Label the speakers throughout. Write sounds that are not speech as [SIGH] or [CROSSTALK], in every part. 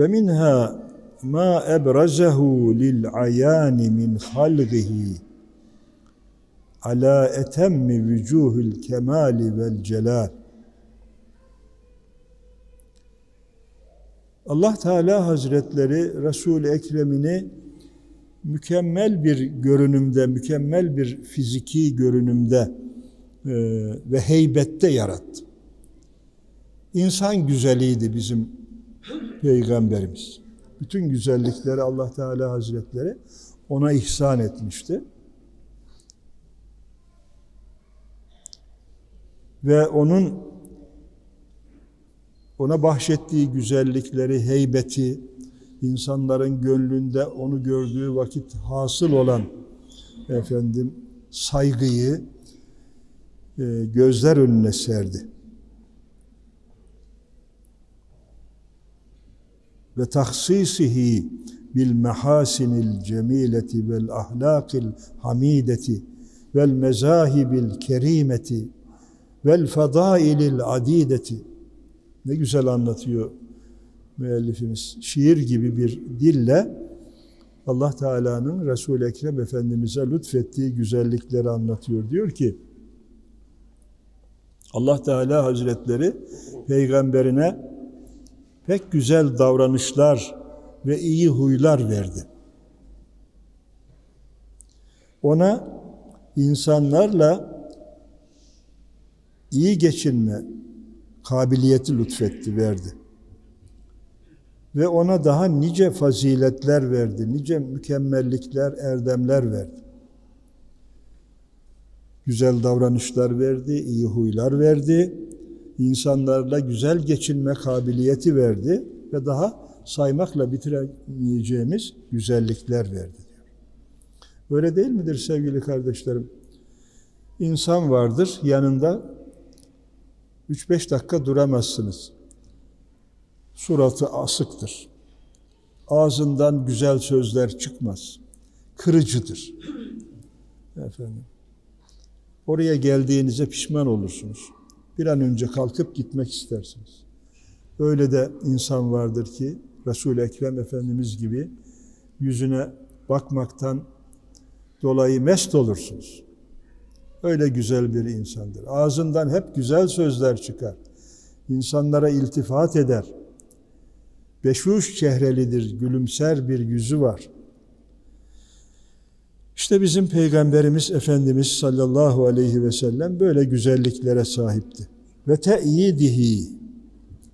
Speaker 1: Ve minha ma ebrazehu lil ayani min halqihi ala etemmi vücuhil kemali vel celal. Allah Teala Hazretleri Resul-i Ekrem'ini mükemmel bir görünümde, mükemmel bir fiziki görünümde e, ve heybette yarattı. İnsan güzeliydi bizim peygamberimiz. Bütün güzellikleri Allah Teala Hazretleri ona ihsan etmişti. Ve onun ona bahşettiği güzellikleri, heybeti, insanların gönlünde onu gördüğü vakit hasıl olan efendim saygıyı e, gözler önüne serdi. Ve tahsisihi bil mehasinil cemileti vel ahlakil hamideti vel mezahibil kerimeti vel fadailil adideti ne güzel anlatıyor müellifimiz. Şiir gibi bir dille Allah Teala'nın Resul-i Ekrem Efendimiz'e lütfettiği güzellikleri anlatıyor. Diyor ki Allah Teala Hazretleri peygamberine pek güzel davranışlar ve iyi huylar verdi. Ona insanlarla iyi geçinme kabiliyeti lütfetti, verdi. Ve ona daha nice faziletler verdi, nice mükemmellikler, erdemler verdi. Güzel davranışlar verdi, iyi huylar verdi, insanlarla güzel geçinme kabiliyeti verdi ve daha saymakla bitiremeyeceğimiz güzellikler verdi diyor. Böyle değil midir sevgili kardeşlerim? İnsan vardır yanında 3-5 dakika duramazsınız. Suratı asıktır. Ağzından güzel sözler çıkmaz. Kırıcıdır. Efendim. Oraya geldiğinize pişman olursunuz. Bir an önce kalkıp gitmek istersiniz. Öyle de insan vardır ki Resul-i Ekrem Efendimiz gibi yüzüne bakmaktan dolayı mest olursunuz. Öyle güzel bir insandır. Ağzından hep güzel sözler çıkar. İnsanlara iltifat eder. Beşuş çehrelidir, gülümser bir yüzü var. İşte bizim Peygamberimiz Efendimiz sallallahu aleyhi ve sellem böyle güzelliklere sahipti. Ve te'yidihi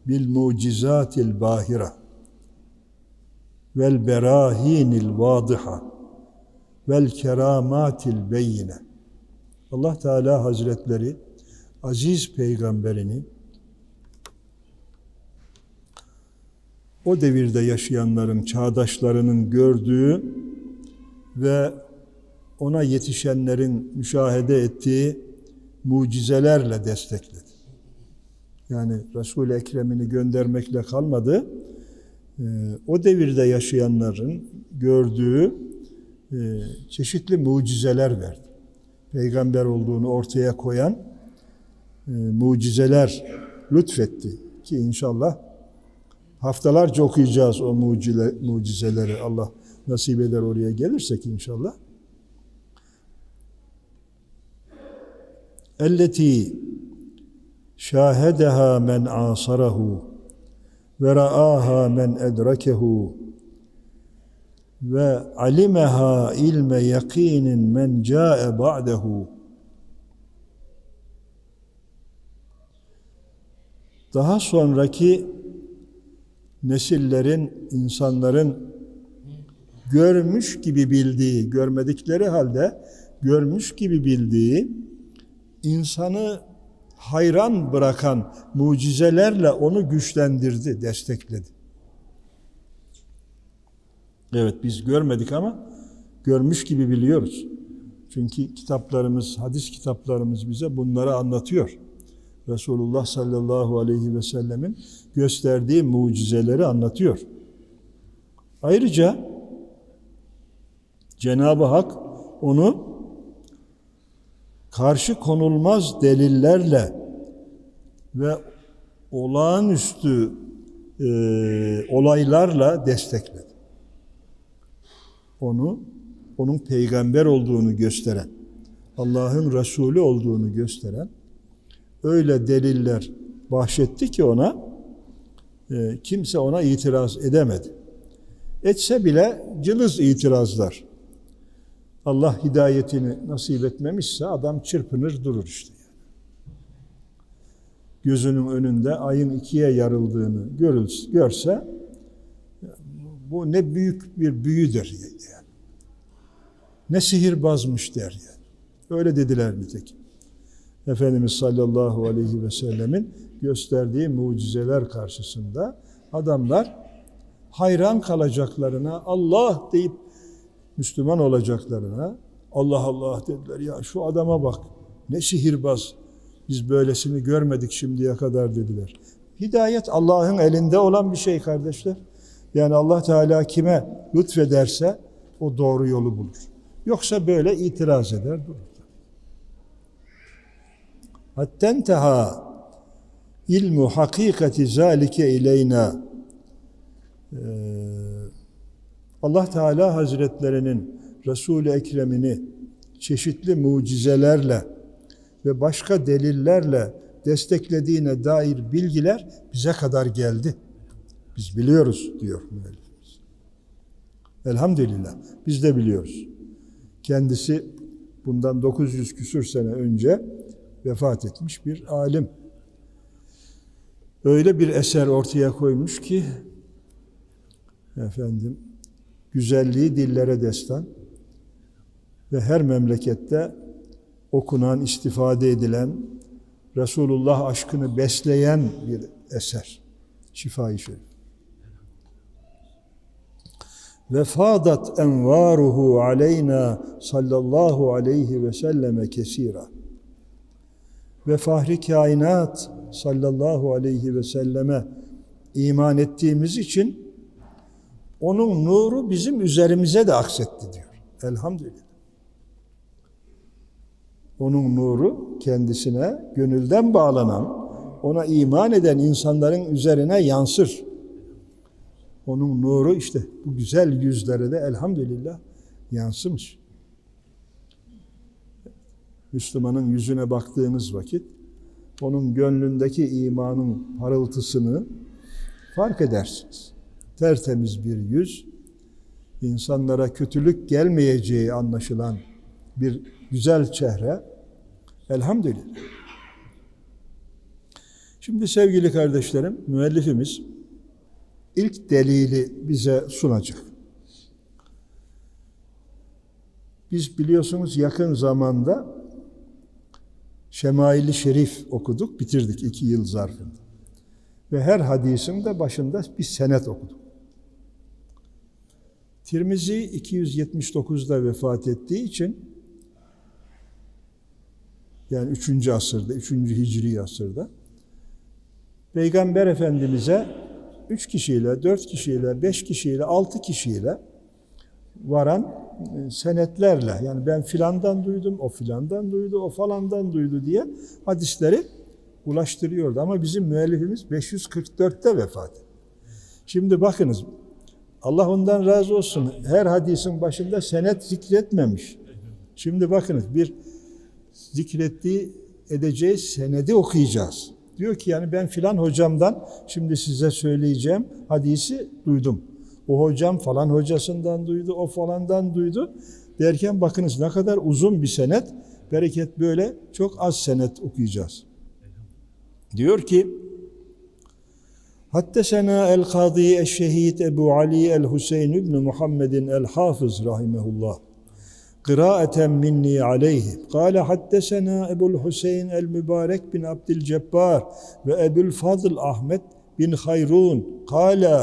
Speaker 1: bil mucizatil bahira vel berahinil vadiha vel keramatil beyine. Allah Teala Hazretleri aziz peygamberini o devirde yaşayanların, çağdaşlarının gördüğü ve ona yetişenlerin müşahede ettiği mucizelerle destekledi. Yani Resul-i Ekrem'ini göndermekle kalmadı. Ee, o devirde yaşayanların gördüğü e, çeşitli mucizeler verdi. Peygamber olduğunu ortaya koyan e, mucizeler lütfetti ki inşallah haftalarca okuyacağız o mucize, mucizeleri Allah nasip eder oraya gelirsek inşallah. Elleti şahedeha men asarahu ve ra'aha men edrakehu ve alimeha ilme yakinin men ca'e ba'dehu daha sonraki nesillerin, insanların görmüş gibi bildiği, görmedikleri halde görmüş gibi bildiği, insanı hayran bırakan mucizelerle onu güçlendirdi, destekledi. Evet biz görmedik ama görmüş gibi biliyoruz. Çünkü kitaplarımız, hadis kitaplarımız bize bunları anlatıyor. Resulullah sallallahu aleyhi ve sellemin gösterdiği mucizeleri anlatıyor. Ayrıca Cenab-ı Hak onu karşı konulmaz delillerle ve olağanüstü e, olaylarla destekledi. Onu, onun peygamber olduğunu gösteren, Allah'ın Resulü olduğunu gösteren öyle deliller bahşetti ki ona e, kimse ona itiraz edemedi. Etse bile cılız itirazlar. Allah hidayetini nasip etmemişse adam çırpınır durur işte. Gözünün önünde ayın ikiye yarıldığını görülse, görse bu ne büyük bir büyüdür yani. Ne sihirbazmış der yani. Öyle dediler nitekim. Efendimiz sallallahu aleyhi ve sellemin gösterdiği mucizeler karşısında adamlar hayran kalacaklarına Allah deyip Müslüman olacaklarına Allah Allah dediler ya şu adama bak ne sihirbaz biz böylesini görmedik şimdiye kadar dediler. Hidayet Allah'ın elinde olan bir şey kardeşler. Yani Allah Teala kime lütfederse o doğru yolu bulur. Yoksa böyle itiraz eder durur. Hatta enteha ilmu hakikati zalike ileyna ee, Allah Teala Hazretlerinin Resul-i Ekrem'ini çeşitli mucizelerle ve başka delillerle desteklediğine dair bilgiler bize kadar geldi. Biz biliyoruz diyor müellifimiz. Elhamdülillah biz de biliyoruz. Kendisi bundan 900 küsür sene önce vefat etmiş bir alim. Öyle bir eser ortaya koymuş ki efendim güzelliği dillere destan ve her memlekette okunan, istifade edilen, Resulullah aşkını besleyen bir eser. Şifai Şerif. Ve fadat envaruhu aleyna sallallahu aleyhi ve selleme kesira. Ve fahri kainat sallallahu aleyhi ve selleme iman ettiğimiz için onun nuru bizim üzerimize de aksetti diyor. Elhamdülillah. Onun nuru kendisine gönülden bağlanan, ona iman eden insanların üzerine yansır. Onun nuru işte bu güzel yüzlere de elhamdülillah yansımış. Müslümanın yüzüne baktığınız vakit onun gönlündeki imanın parıltısını fark edersiniz. Tertemiz bir yüz, insanlara kötülük gelmeyeceği anlaşılan bir güzel çehre. Elhamdülillah. Şimdi sevgili kardeşlerim, müellifimiz ilk delili bize sunacak. Biz biliyorsunuz yakın zamanda Şemail-i Şerif okuduk, bitirdik iki yıl zarfında. Ve her hadisin de başında bir senet okuduk. Tirmizi 279'da vefat ettiği için yani 3. asırda, 3. Hicri asırda Peygamber Efendimiz'e 3 kişiyle, 4 kişiyle, 5 kişiyle, 6 kişiyle varan e, senetlerle yani ben filandan duydum, o filandan duydu, o falandan duydu diye hadisleri ulaştırıyordu. Ama bizim müellifimiz 544'te vefat etti. Şimdi bakınız Allah ondan razı olsun. Her hadisin başında senet zikretmemiş. Şimdi bakınız bir zikrettiği edeceği senedi okuyacağız. Diyor ki yani ben filan hocamdan şimdi size söyleyeceğim hadisi duydum. O hocam falan hocasından duydu, o falandan duydu. Derken bakınız ne kadar uzun bir senet. Bereket böyle çok az senet okuyacağız. Diyor ki Haddesena el-Kadı eş-Şehid Ebu Ali el-Hüseyin ibn Muhammedin el-Hafız rahimehullah. Kıraeten minni aleyhi. Kale haddesena Ebu'l Hüseyin el-Mübarek bin Abdil Cebbar ve Ebu'l Fadıl Ahmet bin Hayrun. Kale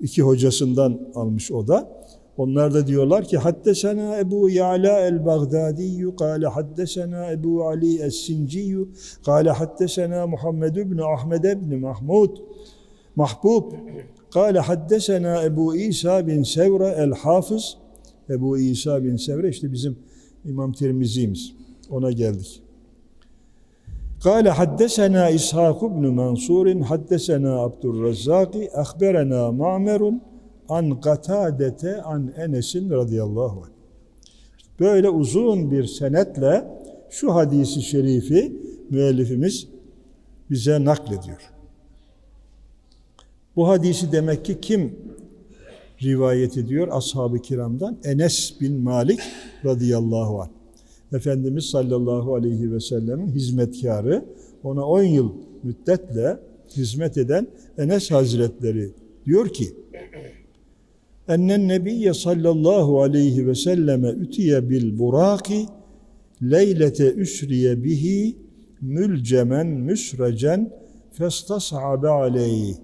Speaker 1: iki hocasından almış o da. Onlar da diyorlar ki haddesena Ebu Ya'la el-Baghdadi kâle haddesena Ebu Ali es-Sinciy kâle haddesena Muhammed ibn Ahmed ibn Mahmud Mahbub kâle haddesena Ebu İsa bin Sevre el-Hafız Ebu İsa bin Sevre işte bizim İmam Tirmizi'miz. Ona geldik. قال حدثنا إسحاق بن منصور حدثنا عبد الرزاق أخبرنا معمر an Katadete an Enes'in radıyallahu anh. Böyle uzun bir senetle şu hadisi şerifi müellifimiz bize naklediyor. Bu hadisi demek ki kim rivayet ediyor ashab-ı kiramdan? Enes bin Malik radıyallahu anh. Efendimiz sallallahu aleyhi ve sellemin hizmetkarı, ona 10 yıl müddetle hizmet eden Enes Hazretleri diyor ki Ennen Nebiyye sallallahu aleyhi ve selleme ütiye bil buraki leylete üsriye bihi mülcemen müsrecen festas'abe aleyhi.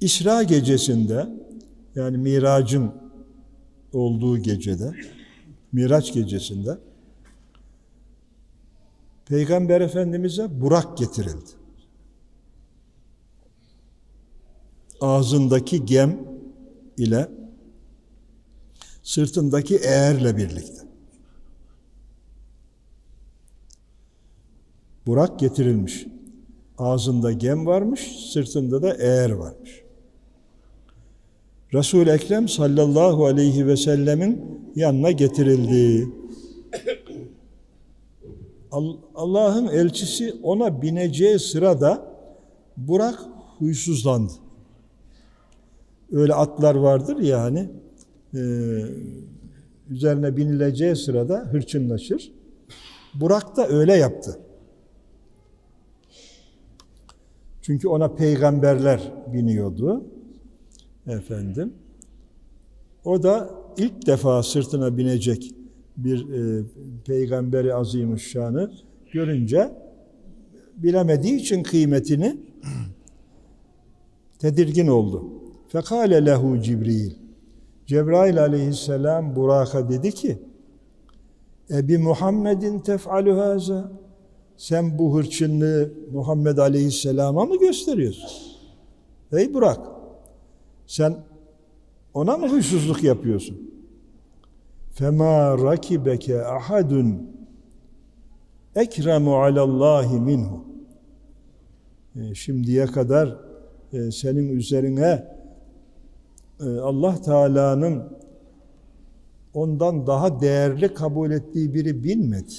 Speaker 1: İsra gecesinde yani miracın olduğu gecede Miraç gecesinde Peygamber Efendimiz'e Burak getirildi. Ağzındaki gem ile sırtındaki eğerle birlikte. Burak getirilmiş. Ağzında gem varmış, sırtında da eğer varmış. Resul-i Ekrem sallallahu aleyhi ve sellemin yanına getirildi. Allah'ın elçisi ona bineceği sırada Burak huysuzlandı. Öyle atlar vardır ya hani e, üzerine binileceği sırada hırçınlaşır. Burak da öyle yaptı. Çünkü ona peygamberler biniyordu. Efendim. O da ilk defa sırtına binecek bir e, peygamberi azimüşşanı görünce bilemediği için kıymetini [CLEARS THROAT] tedirgin oldu. Fekale lehu Cibril. Cebrail aleyhisselam Burak'a dedi ki Ebi Muhammedin tef'alu haza sen bu hırçınlığı Muhammed aleyhisselama mı gösteriyorsun? Ey Burak sen ona mı huysuzluk yapıyorsun? Fema rakibeke ahadun ekremu alallahi minhu. E, şimdiye kadar e, senin üzerine Allah Teala'nın ondan daha değerli kabul ettiği biri bilmedi.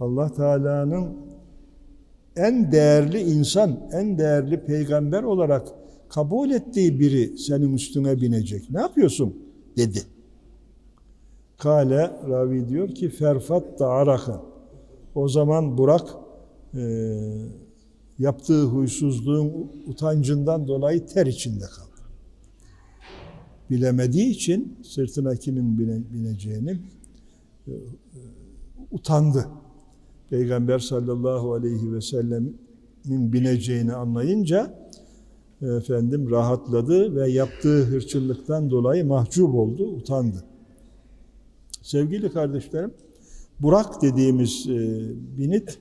Speaker 1: Allah Teala'nın en değerli insan, en değerli peygamber olarak kabul ettiği biri senin üstüne binecek. Ne yapıyorsun? dedi. Kale ravi diyor ki ferfat da araka. O zaman Burak e, yaptığı huysuzluğun utancından dolayı ter içinde kaldı. Bilemediği için sırtına kimin bine, bineceğini e, utandı. Peygamber sallallahu aleyhi ve sellemin bineceğini anlayınca efendim rahatladı ve yaptığı hırçınlıktan dolayı mahcup oldu, utandı. Sevgili kardeşlerim, Burak dediğimiz e, binit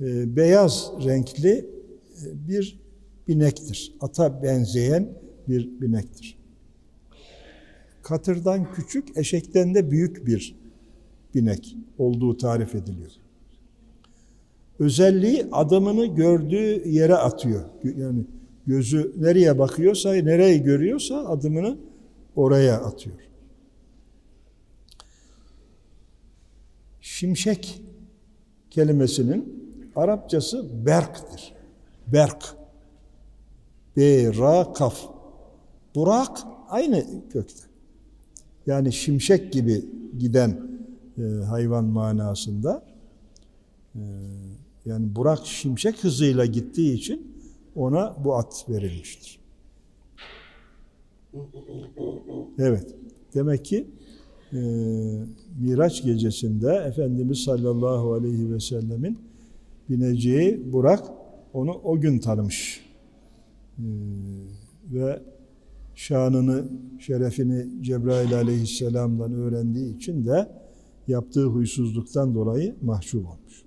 Speaker 1: e, beyaz renkli e, bir binektir. Ata benzeyen bir binektir. Katırdan küçük, eşekten de büyük bir binek olduğu tarif ediliyor. Özelliği adamını gördüğü yere atıyor. Yani gözü nereye bakıyorsa, nereyi görüyorsa adımını oraya atıyor. Şimşek kelimesinin Arapçası berk'tir. Berk. B, ra, kaf. Burak aynı kökte. Yani şimşek gibi giden e, hayvan manasında. E, yani Burak şimşek hızıyla gittiği için ona bu at verilmiştir. Evet. Demek ki e, Miraç gecesinde Efendimiz sallallahu aleyhi ve sellemin bineceği Burak onu o gün tanımış. E, ve şanını, şerefini Cebrail aleyhisselamdan öğrendiği için de yaptığı huysuzluktan dolayı mahcup olmuş.